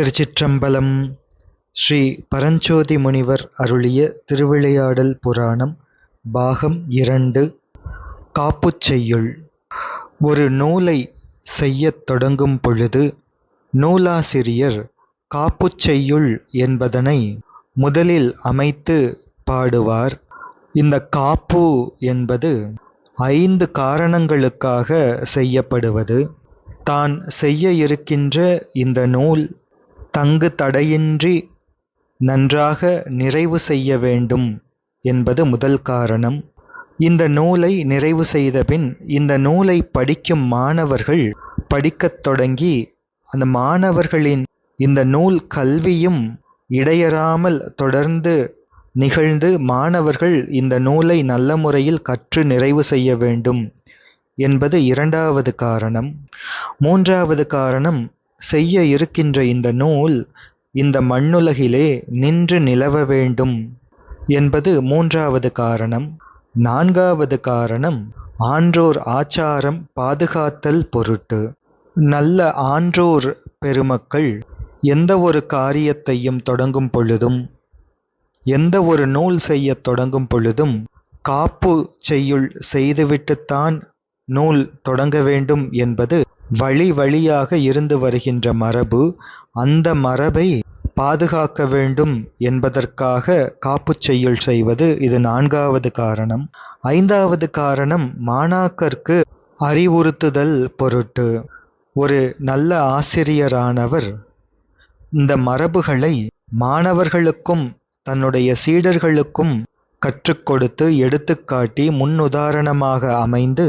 திருச்சிற்றம்பலம் ஸ்ரீ பரஞ்சோதி முனிவர் அருளிய திருவிளையாடல் புராணம் பாகம் இரண்டு காப்புச் செய்யுள். ஒரு நூலை செய்யத் தொடங்கும் பொழுது நூலாசிரியர் காப்புச் செய்யுள் என்பதனை முதலில் அமைத்து பாடுவார். இந்த காப்பு என்பது ஐந்து காரணங்களுக்காக செய்யப்படுவது. தான் செய்ய இருக்கின்ற இந்த நூல் தங்கு தடையின்றி நன்றாக நிறைவு செய்ய வேண்டும் என்பது முதல் காரணம். இந்த நூலை நிறைவு செய்தபின் இந்த நூலை படிக்கும் மாணவர்கள் படிக்கத் தொடங்கி அந்த மாணவர்களின் இந்த நூல் கல்வியும் இடையறாமல் தொடர்ந்து நிகழ்ந்து மாணவர்கள் இந்த நூலை நல்ல முறையில் கற்று நிறைவு செய்ய வேண்டும் என்பது இரண்டாவது காரணம். மூன்றாவது காரணம் செய்ய இருக்கின்ற இந்த நூல் இந்த மண்ணுலகிலே நின்று நிலவ வேண்டும் என்பது மூன்றாவது காரணம். நான்காவது காரணம் ஆன்றோர் ஆச்சாரம் பாதுகாத்தல் பொருட்டு. நல்ல ஆன்றோர் பெருமக்கள் எந்த ஒரு காரியத்தையும் தொடங்கும் பொழுதும் எந்த ஒரு நூல் செய்யத் தொடங்கும் பொழுதும் காப்பு செய்யுள் செய்துவிட்டுத்தான் நூல் தொடங்க வேண்டும் என்பது வழி வழியாக இருந்து வருகின்ற மரபு அந்த மரபை பாதுகாக்க வேண்டும் என்பதற்காக காப்புச் செய்யுள் செய்வது இது நான்காவது காரணம். ஐந்தாவது காரணம் மாணாக்கர்க்கு அறிவுறுத்துதல் பொருட்டு. ஒரு நல்ல ஆசிரியரானவர் இந்த மரபுகளை மாணவர்களுக்கும் தன்னுடைய சீடர்களுக்கும் கற்றுக் கொடுத்து எடுத்துக்காட்டி முன்னுதாரணமாக அமைந்து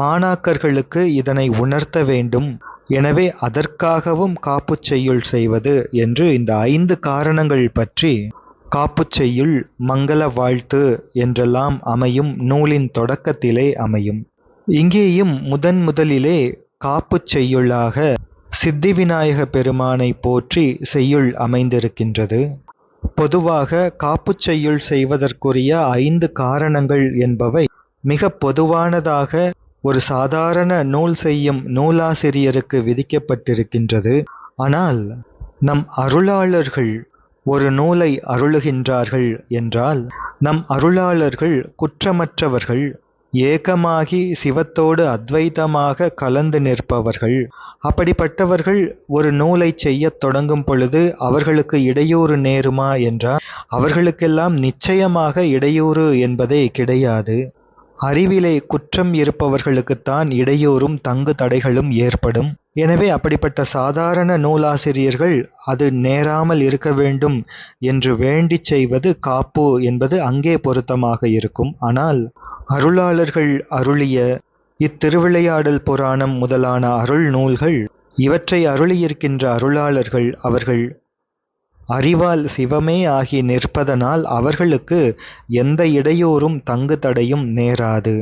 மாணாக்கர்களுக்கு இதனை உணர்த்த வேண்டும். எனவே அதற்காகவும் காப்புச் செய்யுள் செய்வது என்று இந்த ஐந்து காரணங்கள் பற்றி காப்புச் செய்யுள் மங்கள வாழ்த்து என்றெல்லாம் அமையும் நூலின் தொடக்கத்திலே அமையும். இங்கேயும் முதன் முதலிலே காப்புச் செய்யுளாக சித்தி விநாயக பெருமானை போற்றி செய்யுள் அமைந்திருக்கின்றது. பொதுவாக காப்புச் செய்யுள் செய்வதற்குரிய ஐந்து காரணங்கள் என்பவை மிக பொதுவானதாக ஒரு சாதாரண நூல் செய்யும் நூலாசிரியருக்கு விதிக்கப்பட்டிருக்கின்றது. ஆனால் நம் அருளாளர்கள் ஒரு நூலை அருளுகின்றார்கள் என்றால் நம் அருளாளர்கள் குற்றமற்றவர்கள் ஏகமாகி சிவத்தோடு அத்வைதமாக கலந்து நிற்பவர்கள். அப்படிப்பட்டவர்கள் ஒரு நூலை செய்யத் தொடங்கும் பொழுது அவர்களுக்கு இடையூறு நேருமா என்றால் அவர்களுக்கெல்லாம் நிச்சயமாக இடையூறு என்பதே கிடையாது. அறிவிலே குற்றம் இருப்பவர்களுக்குத்தான் இடையூறும் தங்கு தடைகளும் ஏற்படும். எனவே அப்படிப்பட்ட சாதாரண நூலாசிரியர்கள் அது நேராமல் இருக்க வேண்டும் என்று வேண்டிச் செய்வது காப்பு என்பது அங்கே பொருத்தமாக இருக்கும். ஆனால் அருளாளர்கள் அருளிய இத்திருவிளையாடல் புராணம் முதலான அருள் நூல்கள் இவற்றை அருளியிருக்கின்ற அருளாளர்கள் அவர்கள் அறிவால் சிவமே ஆகி நிற்பதனால் அவர்களுக்கு எந்த இடையூறும் தங்கு தடையும் நேராது.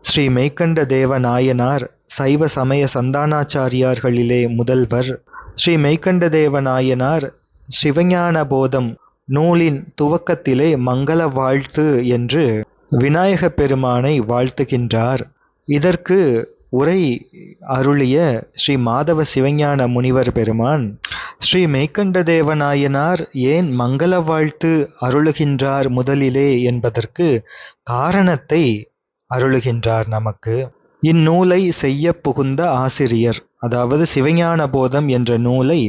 ஸ்ரீ மெய்கண்ட தேவ நாயனார் சைவ சமய சந்தானாச்சாரியார்களிலே முதல்வர். ஸ்ரீ மெய்கண்ட தேவ நாயனார் சிவஞான போதம் நூலின் துவக்கத்திலே மங்கள வாழ்த்து என்று விநாயக பெருமானை வாழ்த்துகின்றார். இதற்கு உரை அருளிய ஸ்ரீ மாதவ சிவஞான முனிவர் பெருமான் ஸ்ரீ மெய்கண்ட தேவநாயனார் ஏன் மங்கள வாழ்த்து அருளுகின்றார் முதலிலே என்பதற்கு காரணத்தை அருளுகின்றார் நமக்கு. இந்நூலை செய்ய புகுந்த ஆசிரியர் அதாவது சிவஞான போதம் என்ற நூலை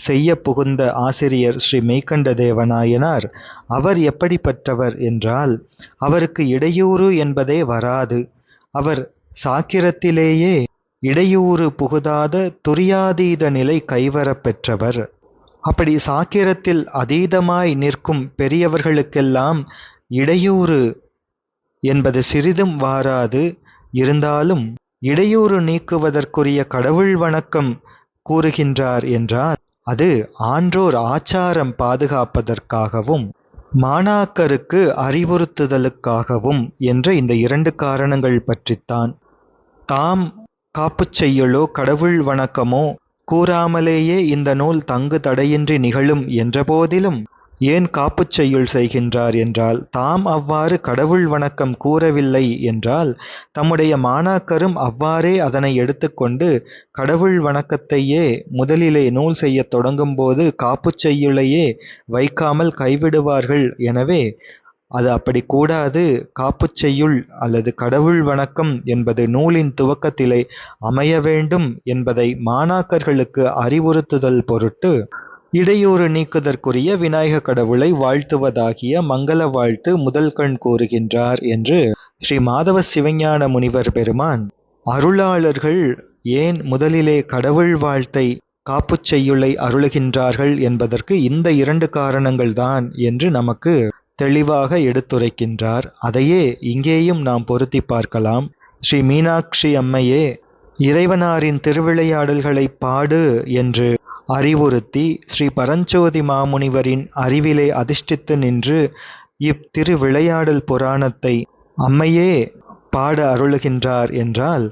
செய்ய புகுந்த ஆசிரியர் ஸ்ரீ மெய்கண்ட தேவநாயனார் அவர் எப்படிப்பட்டவர் என்றால் அவருக்கு இடையூறு என்பதே வராது. அவர் சாக்கிரத்திலேயே இடையூறு புகுதாத துரியாதீத நிலை கைவரப் பெற்றவர். அப்படி சாக்கிரத்தில் அதீதமாய் நிற்கும் பெரியவர்களுக்கெல்லாம் இடையூறு என்பது சிறிதும் வாராது. இருந்தாலும் இடையூறு நீக்குவதற்குரிய கடவுள் வணக்கம் கூறுகின்றார் என்றால் அது ஆன்றோர் ஆச்சாரம் பாதுகாப்பதற்காகவும் மாணாக்கருக்கு அறிவுறுத்துதலுக்காகவும் என்ற இந்த இரண்டு காரணங்கள் பற்றித்தான். தாம் காப்புச் செய்யுளோ கடவுள் வணக்கமோ? கூறாமலேயே இந்த நூல் தங்கு தடையின்றி நிகழும் என்றபோதிலும் ஏன் காப்புச் செய்யுள் செய்கின்றார் என்றால் தாம் அவ்வாறு கடவுள் வணக்கம் கூறவில்லை என்றால் தம்முடைய மாணாக்கரும் அவ்வாறே அதனை எடுத்துக்கொண்டு கடவுள் வணக்கத்தையே முதலிலே நூல் செய்யத் தொடங்கும்போது காப்புச் செய்யுளையே வைக்காமல் கைவிடுவார்கள். எனவே அது அப்படி கூடாது. காப்புச் செய்யுள் அல்லது கடவுள் வணக்கம் என்பது நூலின் துவக்கத்திலே அமைய வேண்டும் என்பதை மாணாக்கர்களுக்கு அறிவுறுத்துதல் பொருட்டு இடையூறு நீக்குதற்குரிய விநாயக கடவுளை வாழ்த்துவதாகிய மங்கள வாழ்த்து முதல் கண் கூறுகின்றார் என்று ஸ்ரீ மாதவ சிவஞான முனிவர் பெருமான் அருளாளர்கள் ஏன் முதலிலே கடவுள் வாழ்த்தை காப்புச் செய்யுளை அருளுகின்றார்கள் என்பதற்கு இந்த இரண்டு காரணங்கள்தான் என்று நமக்கு தெளிவாக எடுத்துரைக்கின்றார். அதையே இங்கேயும் நாம் பொருத்தி பார்க்கலாம். ஸ்ரீ மீனாட்சி அம்மையே இறைவனாரின் திருவிளையாடல்களை பாடு என்று அறிவுறுத்தி ஸ்ரீ பரஞ்சோதி மாமுனிவரின் அறிவிலே அதிர்ஷ்டித்து நின்று இத்திருவிளையாடல் புராணத்தை அம்மையே பாட அருளுகின்றார் என்றால்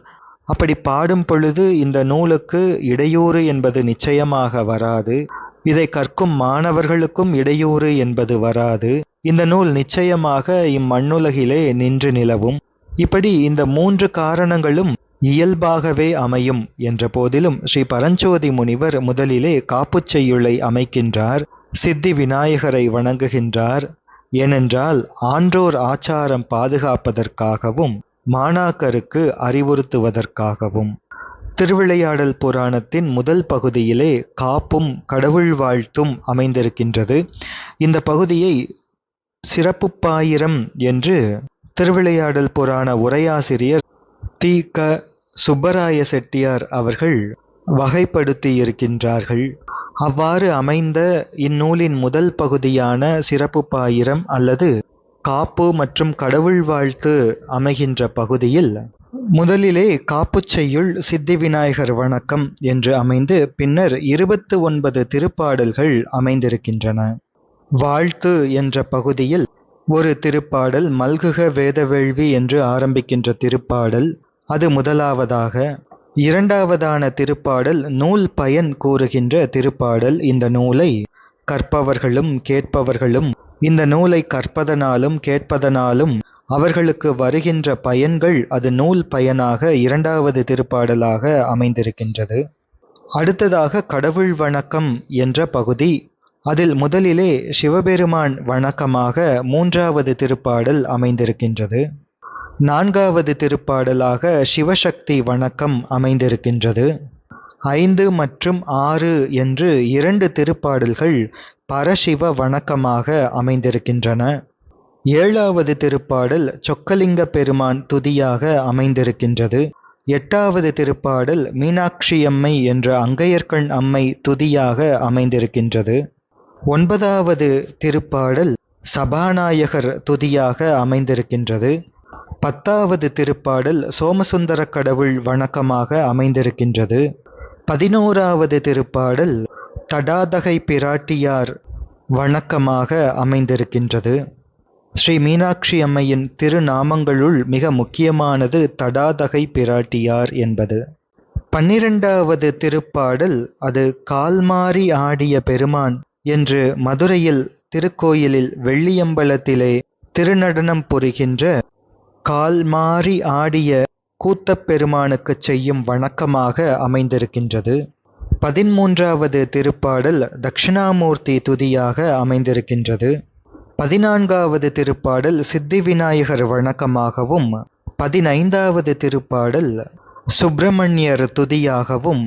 அப்படி பாடும் பொழுது இந்த நூலுக்கு இடையூறு என்பது நிச்சயமாக வராது. இதை கற்கும் மாணவர்களுக்கும் இடையூறு என்பது வராது. இந்த நூல் நிச்சயமாக இம்மண்ணுலகிலே நின்று நிலவும். இப்படி இந்த மூன்று காரணங்களும் இயல்பாகவே அமையும் என்ற போதிலும் ஸ்ரீ பரஞ்சோதி முனிவர் முதலிலே காப்புச் செய்யுளை அமைக்கின்றார் சித்தி விநாயகரை வணங்குகின்றார். ஏனென்றால் ஆன்றோர் ஆச்சாரம் பாதுகாப்பதற்காகவும் மாணாக்கருக்கு அறிவுறுத்துவதற்காகவும். திருவிளையாடல் புராணத்தின் முதல் பகுதியிலே காப்பும் கடவுள் வாழ்த்தும் அமைந்திருக்கின்றது. இந்த பகுதியை சிறப்பு பாயிரம் என்று திருவிளையாடல் புராண உரையாசிரியர் தி க. சுப்பராய செட்டியார் அவர்கள் வகைப்படுத்தி இருக்கின்றார்கள் அவ்வாறு அமைந்த இந்நூலின் முதல் பகுதியான சிறப்பு பாயிரம் அல்லது காப்பு மற்றும் கடவுள் வாழ்த்து அமைகின்ற பகுதியில் முதலிலே காப்புச் செய்யுள் சித்தி விநாயகர் வணக்கம் என்று அமைந்து பின்னர் இருபத்து ஒன்பது திருப்பாடல்கள் அமைந்திருக்கின்றன. வாழ்த்து என்ற பகுதியில் ஒரு திருப்பாடல் மல்குக வேதவேள்வி என்று ஆரம்பிக்கின்ற திருப்பாடல் அது முதலாவதாக இரண்டாவதான திருப்பாடல் நூல் பயன் கூறுகின்ற திருப்பாடல். இந்த நூலை கற்பவர்களும் கேட்பவர்களும் இந்த நூலை கற்பதனாலும் கேட்பதனாலும் அவர்களுக்கு வருகின்ற பயன்கள் அது நூல் பயனாக இரண்டாவது திருப்பாடலாக அமைந்திருக்கின்றது. அடுத்ததாக கடவுள் வணக்கம் என்ற பகுதி. அதில் முதலிலே சிவபெருமான் வணக்கமாக மூன்றாவது திருப்பாடல் அமைந்திருக்கின்றது. நான்காவது திருப்பாடலாக சிவசக்தி வணக்கம் அமைந்திருக்கின்றது. ஐந்து மற்றும் ஆறு என்று இரண்டு திருப்பாடல்கள் பரசிவ வணக்கமாக அமைந்திருக்கின்றன. ஏழாவது திருப்பாடல் சொக்கலிங்க பெருமான் துதியாக அமைந்திருக்கின்றது. எட்டாவது திருப்பாடல் மீனாட்சியம்மை என்ற அங்கையர்கண் அம்மை துதியாக அமைந்திருக்கின்றது. ஒன்பதாவது திருப்பாடல் சபாநாயகர் துதியாக அமைந்திருக்கின்றது. பத்தாவது திருப்பாடல் சோமசுந்தர கடவுள் வணக்கமாக அமைந்திருக்கின்றது. பதினோராவது திருப்பாடல் தடாதகை பிராட்டியார் வணக்கமாக அமைந்திருக்கின்றது. ஸ்ரீ மீனாட்சி அம்மையின் திருநாமங்களுள் மிக முக்கியமானது தடாதகை பிராட்டியார் என்பது. பன்னிரெண்டாவது திருப்பாடல் அது கால்மாறி ஆடிய பெருமான் என்று மதுரையில் திருக்கோயிலில் வெள்ளியம்பலத்திலே திருநடனம் புரிகின்ற கால்மாறி ஆடிய கூத்தப் பெருமானுக்குச் செய்யும் வணக்கமாக அமைந்திருக்கின்றது. பதிமூன்றாவது திருப்பாடல் தட்சிணாமூர்த்தி துதியாக அமைந்திருக்கின்றது. பதினான்காவது திருப்பாடல் சித்தி விநாயகர் வணக்கமாகவும் பதினைந்தாவது திருப்பாடல் சுப்பிரமணியர் துதியாகவும்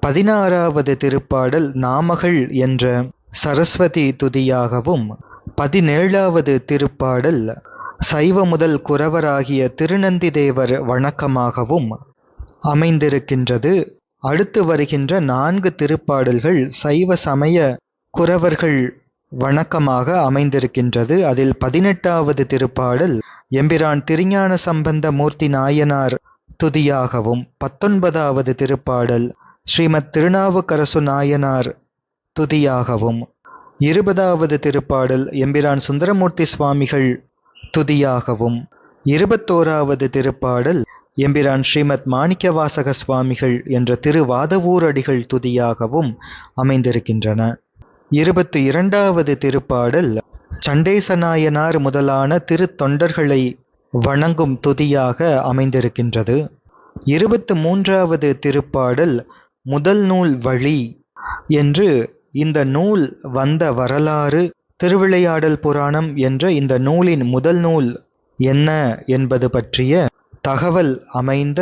பதினாறாவது திருப்பாடல் நாமகள் என்ற சரஸ்வதி துதியாகவும் பதினேழாவது திருப்பாடல் சைவ முதல் குறவராகிய திருநந்தி தேவர் வணக்கமாகவும் அமைந்திருக்கின்றது. அடுத்து வருகின்ற நான்கு திருப்பாடல்கள் சைவ சமய குறவர்கள் வணக்கமாக அமைந்திருக்கின்றது. அதில் பதினெட்டாவது திருப்பாடல் எம்பிரான் திருஞான சம்பந்த மூர்த்தி நாயனார் துதியாகவும். பத்தொன்பதாவது திருப்பாடல் ஸ்ரீமத் திருநாவுக்கரசு நாயனார் துதியாகவும். இருபதாவது திருப்பாடல் எம்பிரான் சுந்தரமூர்த்தி சுவாமிகள் துதியாகவும். இருபத்தோராவது திருப்பாடல் எம்பிரான் ஸ்ரீமத் மாணிக்கவாசக சுவாமிகள் என்ற திருவாதவூரடிகள் துதியாகவும் அமைந்திருக்கின்றன. இருபத்து இரண்டாவது திருப்பாடல் சண்டேசநாயனார் முதலான திருத்தொண்டர்களை வணங்கும் துதியாக அமைந்திருக்கின்றது. இருபத்து மூன்றாவது திருப்பாடல் முதல் நூல் வழி என்று இந்த நூல் வந்த வரலாறு திருவிளையாடல் புராணம் என்ற இந்த நூலின் முதல் நூல் என்ன என்பது பற்றிய தகவல் அமைந்த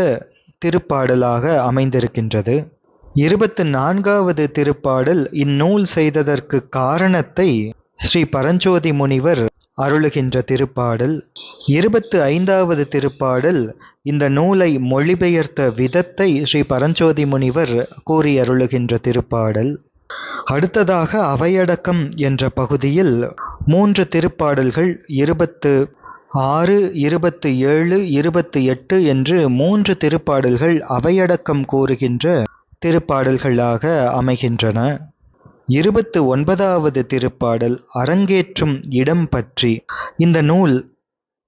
திருப்பாடலாக அமைந்திருக்கின்றது. இருபத்து நான்காவது திருப்பாடல் இந்நூல் செய்ததற்கு காரணத்தை ஸ்ரீ பரஞ்சோதி முனிவர் அருளுகின்ற திருப்பாடல். இருபத்து ஐந்தாவது திருப்பாடல் இந்த நூலை மொழிபெயர்த்த விதத்தை ஸ்ரீ பரஞ்சோதி முனிவர் கூறி அருளுகின்ற திருப்பாடல். அடுத்ததாக அவையடக்கம் என்ற பகுதியில் மூன்று திருப்பாடல்கள் இருபத்து ஆறு இருபத்து ஏழு இருபத்து எட்டு என்று மூன்று திருப்பாடல்கள் அவையடக்கம் கூறுகின்ற திருப்பாடல்களாக அமைகின்றன. இருபத்து ஒன்பதாவது திருப்பாடல் அரங்கேற்றும் இடம் பற்றி. இந்த நூல்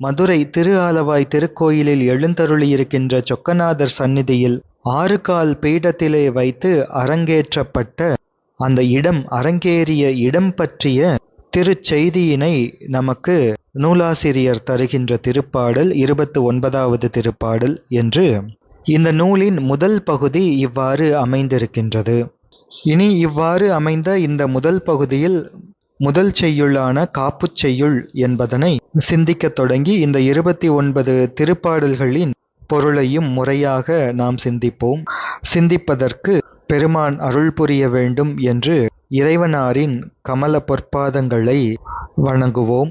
மதுரை திரு ஆலவாய் திருக்கோயிலில் எழுந்தருளியிருக்கின்ற சொக்கநாதர் சந்நிதியில் ஆறு கால் பீடத்திலே வைத்து அரங்கேற்றப்பட்ட அந்த இடம் அரங்கேறிய இடம் பற்றிய திருச்செய்தியினை நமக்கு நூலாசிரியர் தருகின்ற திருப்பாடல் இருபத்து ஒன்பதாவது திருப்பாடல் என்று இந்த நூலின் முதல் பகுதி இவ்வாறு அமைந்திருக்கின்றது. இனி இவ்வாறு அமைந்த இந்த முதல் பகுதியில் முதல் செய்யுளான காப்புச் செய்யுள் என்பதனை சிந்திக்கத் தொடங்கி இந்த இருபத்தி ஒன்பது திருப்பாடல்களின் பொருளையும் முறையாக நாம் சிந்திப்போம். சிந்திப்பதற்கு பெருமான் அருள் புரிய வேண்டும் என்று இறைவனாரின் கமல பொற்பாதங்களை வணங்குவோம்.